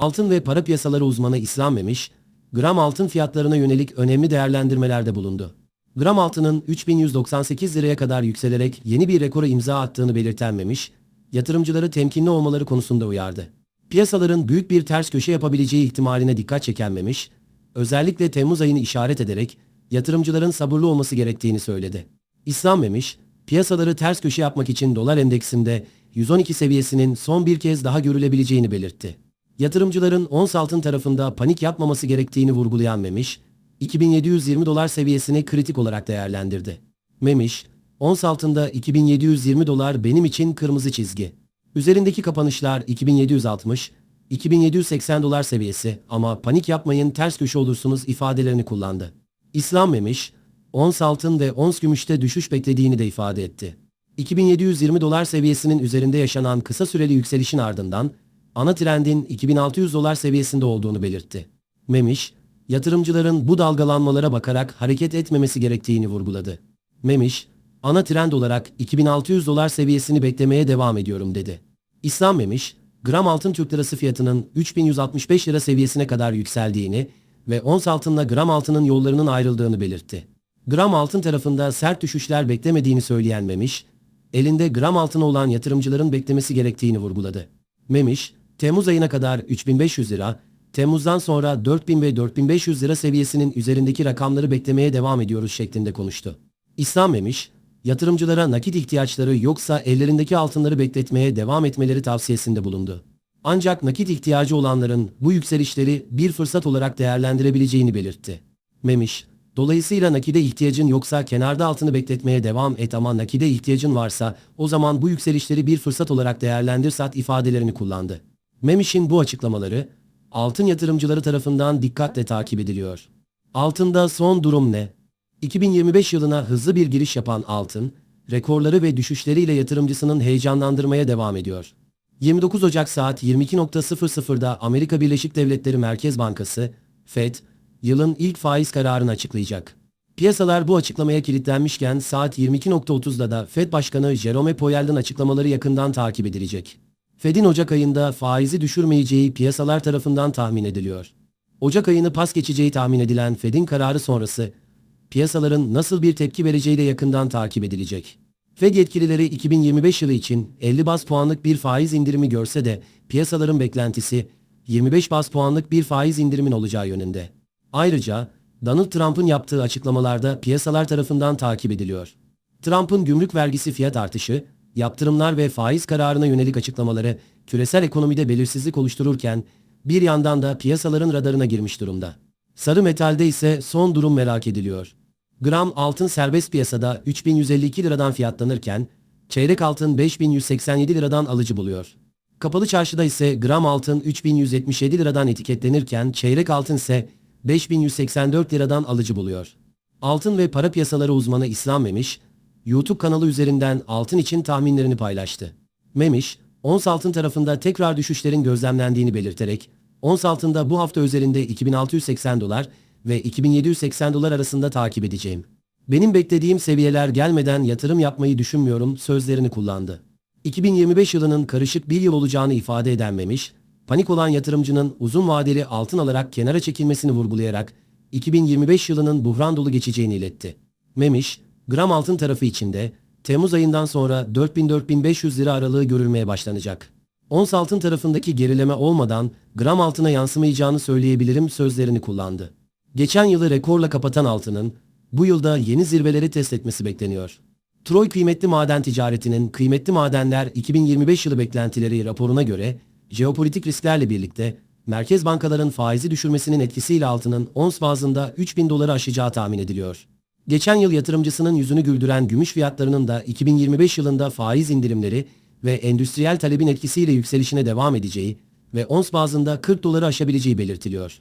Altın ve para piyasaları uzmanı İslam Memiş, gram altın fiyatlarına yönelik önemli değerlendirmelerde bulundu. Gram altının 3198 liraya kadar yükselerek yeni bir rekora imza attığını belirten Memiş, yatırımcıları temkinli olmaları konusunda uyardı. Piyasaların büyük bir ters köşe yapabileceği ihtimaline dikkat çeken Memiş, özellikle Temmuz ayını işaret ederek yatırımcıların sabırlı olması gerektiğini söyledi. İslam Memiş, piyasaları ters köşe yapmak için dolar endeksinde 112 seviyesinin son bir kez daha görülebileceğini belirtti. Yatırımcıların ons altın tarafında panik yapmaması gerektiğini vurgulayan Memiş, 2720 dolar seviyesini kritik olarak değerlendirdi. Memiş, ons altında 2720 dolar benim için kırmızı çizgi. Üzerindeki kapanışlar 2760, 2780 dolar seviyesi ama panik yapmayın ters köşe olursunuz ifadelerini kullandı. İslam Memiş, ons altın ve ons gümüşte düşüş beklediğini de ifade etti. 2720 dolar seviyesinin üzerinde yaşanan kısa süreli yükselişin ardından ana trendin 2600 dolar seviyesinde olduğunu belirtti. Memiş, yatırımcıların bu dalgalanmalara bakarak hareket etmemesi gerektiğini vurguladı. Memiş, ana trend olarak 2600 dolar seviyesini beklemeye devam ediyorum dedi. İslam Memiş, gram altın Türk lirası fiyatının 3165 lira seviyesine kadar yükseldiğini ve ons altınla gram altının yollarının ayrıldığını belirtti. Gram altın tarafında sert düşüşler beklemediğini söyleyen Memiş, elinde gram altına olan yatırımcıların beklemesi gerektiğini vurguladı. Memiş, Temmuz ayına kadar 3500 lira, Temmuz'dan sonra 4000 ve 4500 lira seviyesinin üzerindeki rakamları beklemeye devam ediyoruz şeklinde konuştu. İslam Memiş, yatırımcılara nakit ihtiyaçları yoksa ellerindeki altınları bekletmeye devam etmeleri tavsiyesinde bulundu. Ancak nakit ihtiyacı olanların bu yükselişleri bir fırsat olarak değerlendirebileceğini belirtti. Memiş, dolayısıyla nakide ihtiyacın yoksa kenarda altını bekletmeye devam et ama nakide ihtiyacın varsa o zaman bu yükselişleri bir fırsat olarak değerlendir sat ifadelerini kullandı. Memiş'in bu açıklamaları altın yatırımcıları tarafından dikkatle takip ediliyor. Altında son durum ne? 2025 yılına hızlı bir giriş yapan altın, rekorları ve düşüşleriyle yatırımcısının heyecanlandırmaya devam ediyor. 29 Ocak saat 22.00'da Amerika Birleşik Devletleri Merkez Bankası, Fed, yılın ilk faiz kararını açıklayacak. Piyasalar bu açıklamaya kilitlenmişken saat 22.30'da da Fed Başkanı Jerome Powell'ın açıklamaları yakından takip edilecek. Fed'in Ocak ayında faizi düşürmeyeceği piyasalar tarafından tahmin ediliyor. Ocak ayını pas geçeceği tahmin edilen Fed'in kararı sonrası piyasaların nasıl bir tepki vereceği de yakından takip edilecek. Fed yetkilileri 2025 yılı için 50 bas puanlık bir faiz indirimi görse de piyasaların beklentisi 25 bas puanlık bir faiz indirimin olacağı yönünde. Ayrıca Donald Trump'ın yaptığı açıklamalarda piyasalar tarafından takip ediliyor. Trump'ın gümrük vergisi fiyat artışı, yaptırımlar ve faiz kararına yönelik açıklamaları küresel ekonomide belirsizlik oluştururken bir yandan da piyasaların radarına girmiş durumda. Sarı metalde ise son durum merak ediliyor. Gram altın serbest piyasada 3152 liradan fiyatlanırken çeyrek altın 5187 liradan alıcı buluyor. Kapalı çarşıda ise gram altın 3177 liradan etiketlenirken çeyrek altın ise 5184 liradan alıcı buluyor. Altın ve para piyasaları uzmanı İslam Memiş, YouTube kanalı üzerinden altın için tahminlerini paylaştı. Memiş, ons altın tarafında tekrar düşüşlerin gözlemlendiğini belirterek, ons altında bu hafta üzerinde 2680 dolar ve 2780 dolar arasında takip edeceğim. Benim beklediğim seviyeler gelmeden yatırım yapmayı düşünmüyorum sözlerini kullandı. 2025 yılının karışık bir yıl olacağını ifade eden Memiş, panik olan yatırımcının uzun vadeli altın alarak kenara çekilmesini vurgulayarak 2025 yılının buhran dolu geçeceğini iletti. Memiş, gram altın tarafı içinde Temmuz ayından sonra 4000-4500 lira aralığı görülmeye başlanacak. Ons altın tarafındaki gerileme olmadan gram altına yansımayacağını söyleyebilirim sözlerini kullandı. Geçen yılı rekorla kapatan altının bu yılda yeni zirveleri test etmesi bekleniyor. Troy Kıymetli Maden Ticareti'nin Kıymetli Madenler 2025 yılı beklentileri raporuna göre jeopolitik risklerle birlikte merkez bankaların faizi düşürmesinin etkisiyle altının ons bazında 3000 doları aşacağı tahmin ediliyor. Geçen yıl yatırımcısının yüzünü güldüren gümüş fiyatlarının da 2025 yılında faiz indirimleri ve endüstriyel talebin etkisiyle yükselişine devam edeceği ve ons bazında 40 doları aşabileceği belirtiliyor.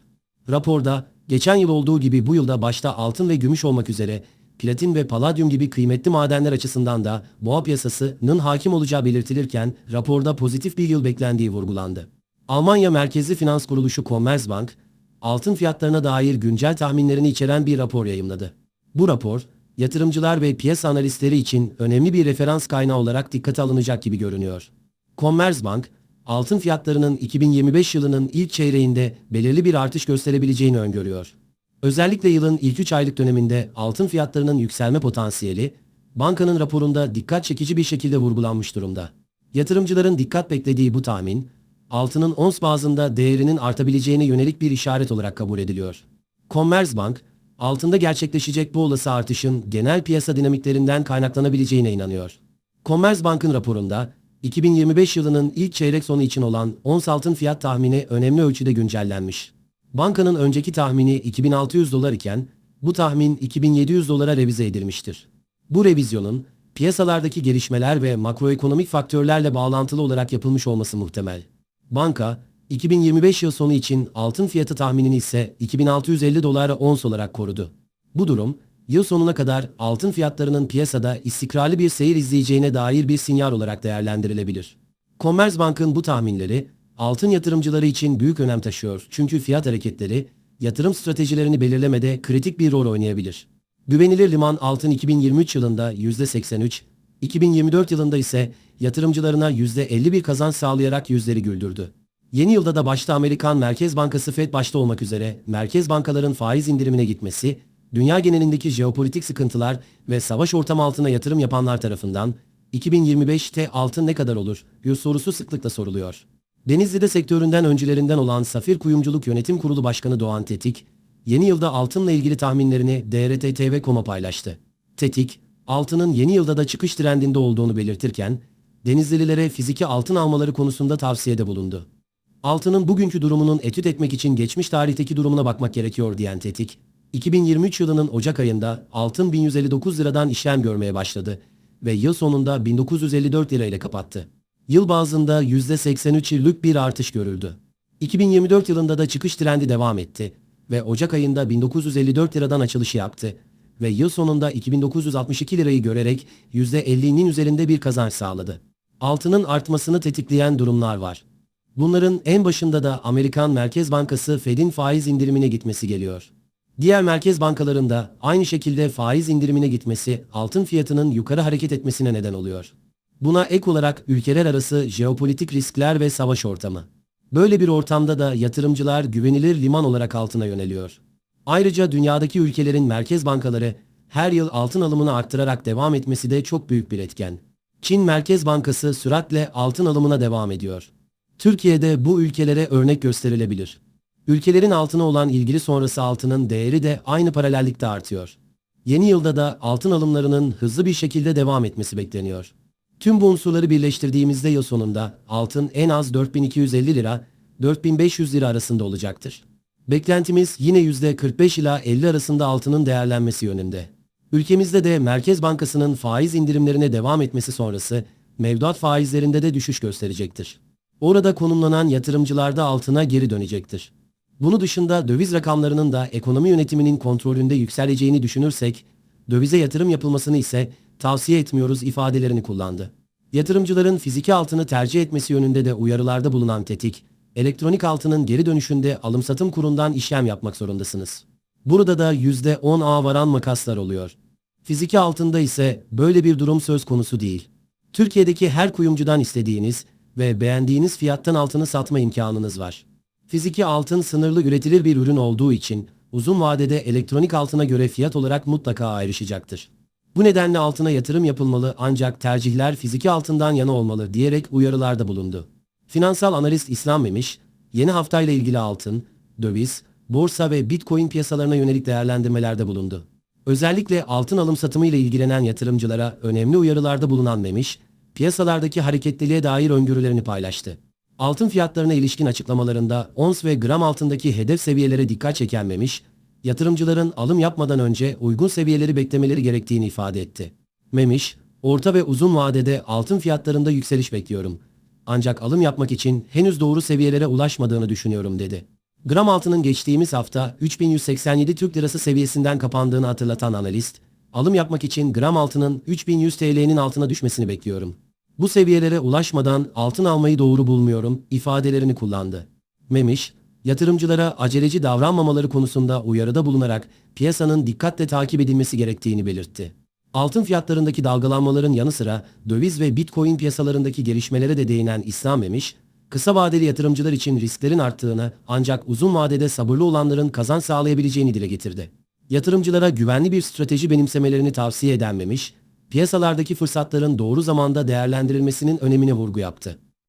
Raporda geçen yıl olduğu gibi bu yılda başta altın ve gümüş olmak üzere platin ve paladyum gibi kıymetli madenler açısından da boğa piyasasının hakim olacağı belirtilirken raporda pozitif bir yıl beklendiği vurgulandı. Almanya merkezli finans kuruluşu Commerzbank, altın fiyatlarına dair güncel tahminlerini içeren bir rapor yayımladı. Bu rapor, yatırımcılar ve piyasa analistleri için önemli bir referans kaynağı olarak dikkate alınacak gibi görünüyor. Commerzbank, altın fiyatlarının 2025 yılının ilk çeyreğinde belirli bir artış gösterebileceğini öngörüyor. Özellikle yılın ilk 3 aylık döneminde altın fiyatlarının yükselme potansiyeli, bankanın raporunda dikkat çekici bir şekilde vurgulanmış durumda. Yatırımcıların dikkat beklediği bu tahmin, altının ons bazında değerinin artabileceğine yönelik bir işaret olarak kabul ediliyor. Commerzbank, altında gerçekleşecek bu olası artışın genel piyasa dinamiklerinden kaynaklanabileceğine inanıyor. Commerzbank'ın raporunda 2025 yılının ilk çeyrek sonu için olan ons altın fiyat tahmini önemli ölçüde güncellenmiş. Bankanın önceki tahmini 2600 dolar iken bu tahmin 2700 dolara revize edilmiştir. Bu revizyonun piyasalardaki gelişmeler ve makroekonomik faktörlerle bağlantılı olarak yapılmış olması muhtemel. Banka, 2025 yıl sonu için altın fiyatı tahminini ise 2650 dolara ons olarak korudu. Bu durum, yıl sonuna kadar altın fiyatlarının piyasada istikrarlı bir seyir izleyeceğine dair bir sinyal olarak değerlendirilebilir. Commerzbank'ın bu tahminleri altın yatırımcıları için büyük önem taşıyor çünkü fiyat hareketleri yatırım stratejilerini belirlemede kritik bir rol oynayabilir. Güvenilir liman altın 2023 yılında %83, 2024 yılında ise yatırımcılarına %50 bir kazanç sağlayarak yüzleri güldürdü. Yeni yılda da başta Amerikan Merkez Bankası Fed başta olmak üzere merkez bankaların faiz indirimine gitmesi, dünya genelindeki jeopolitik sıkıntılar ve savaş ortamı altına yatırım yapanlar tarafından 2025'te altın ne kadar olur sorusu sıklıkla soruluyor. Denizli'de sektöründen öncülerinden olan Safir Kuyumculuk Yönetim Kurulu Başkanı Doğan Tetik, yeni yılda altınla ilgili tahminlerini DRT TV.com'a paylaştı. Tetik, altının yeni yılda da çıkış trendinde olduğunu belirtirken, Denizlililere fiziki altın almaları konusunda tavsiyede bulundu. Altının bugünkü durumunun etüt etmek için geçmiş tarihteki durumuna bakmak gerekiyor diyen Tetik, 2023 yılının Ocak ayında altın 1159 liradan işlem görmeye başladı ve yıl sonunda 1954 lira ile kapattı. Yıl bazında %83'lük bir artış görüldü. 2024 yılında da çıkış trendi devam etti ve Ocak ayında 1954 liradan açılışı yaptı ve yıl sonunda 2962 lirayı görerek %50'nin üzerinde bir kazanç sağladı. Altının artmasını tetikleyen durumlar var. Bunların en başında da Amerikan Merkez Bankası Fed'in faiz indirimine gitmesi geliyor. Diğer merkez bankalarında aynı şekilde faiz indirimine gitmesi altın fiyatının yukarı hareket etmesine neden oluyor. Buna ek olarak ülkeler arası jeopolitik riskler ve savaş ortamı. Böyle bir ortamda da yatırımcılar güvenilir liman olarak altına yöneliyor. Ayrıca dünyadaki ülkelerin merkez bankaları her yıl altın alımını arttırarak devam etmesi de çok büyük bir etken. Çin Merkez Bankası süratle altın alımına devam ediyor. Türkiye'de bu ülkelere örnek gösterilebilir. Ülkelerin altına olan ilgili sonrası altının değeri de aynı paralellikte artıyor. Yeni yılda da altın alımlarının hızlı bir şekilde devam etmesi bekleniyor. Tüm bu unsurları birleştirdiğimizde yıl sonunda altın en az 4250 lira, 4500 lira arasında olacaktır. Beklentimiz yine %45 ila 50 arasında altının değerlenmesi yönünde. Ülkemizde de Merkez Bankası'nın faiz indirimlerine devam etmesi sonrası mevduat faizlerinde de düşüş gösterecektir. Orada konumlanan yatırımcılar da altına geri dönecektir. Bunu dışında döviz rakamlarının da ekonomi yönetiminin kontrolünde yükseleceğini düşünürsek, dövize yatırım yapılmasını ise tavsiye etmiyoruz ifadelerini kullandı. Yatırımcıların fiziki altını tercih etmesi yönünde de uyarılarda bulunan tetik, elektronik altının geri dönüşünde alım-satım kurundan işlem yapmak zorundasınız. Burada da %10'a varan makaslar oluyor. Fiziki altında ise böyle bir durum söz konusu değil. Türkiye'deki her kuyumcudan istediğiniz ve beğendiğiniz fiyattan altını satma imkanınız var. Fiziki altın sınırlı üretilir bir ürün olduğu için uzun vadede elektronik altına göre fiyat olarak mutlaka ayrışacaktır. Bu nedenle altına yatırım yapılmalı ancak tercihler fiziki altından yana olmalı diyerek uyarılarda bulundu. Finansal analist İslam Memiş, yeni haftayla ilgili altın, döviz, borsa ve bitcoin piyasalarına yönelik değerlendirmelerde bulundu. Özellikle altın alım satımı ile ilgilenen yatırımcılara önemli uyarılarda bulunan Memiş, piyasalardaki hareketliliğe dair öngörülerini paylaştı. Altın fiyatlarına ilişkin açıklamalarında ons ve gram altındaki hedef seviyelere dikkat çeken Memiş, yatırımcıların alım yapmadan önce uygun seviyeleri beklemeleri gerektiğini ifade etti. Memiş, orta ve uzun vadede altın fiyatlarında yükseliş bekliyorum. Ancak alım yapmak için henüz doğru seviyelere ulaşmadığını düşünüyorum dedi. Gram altının geçtiğimiz hafta 3187 Türk Lirası seviyesinden kapandığını hatırlatan analist, alım yapmak için gram altının 3100 TL'nin altına düşmesini bekliyorum. Bu seviyelere ulaşmadan altın almayı doğru bulmuyorum ifadelerini kullandı. Memiş, yatırımcılara aceleci davranmamaları konusunda uyarıda bulunarak piyasanın dikkatle takip edilmesi gerektiğini belirtti. Altın fiyatlarındaki dalgalanmaların yanı sıra döviz ve bitcoin piyasalarındaki gelişmelere de değinen İslam Memiş, kısa vadeli yatırımcılar için risklerin arttığını ancak uzun vadede sabırlı olanların kazanç sağlayabileceğini dile getirdi. Yatırımcılara güvenli bir strateji benimsemelerini tavsiye eden Memiş, piyasalardaki fırsatların doğru zamanda değerlendirilmesinin önemine vurgu yaptı.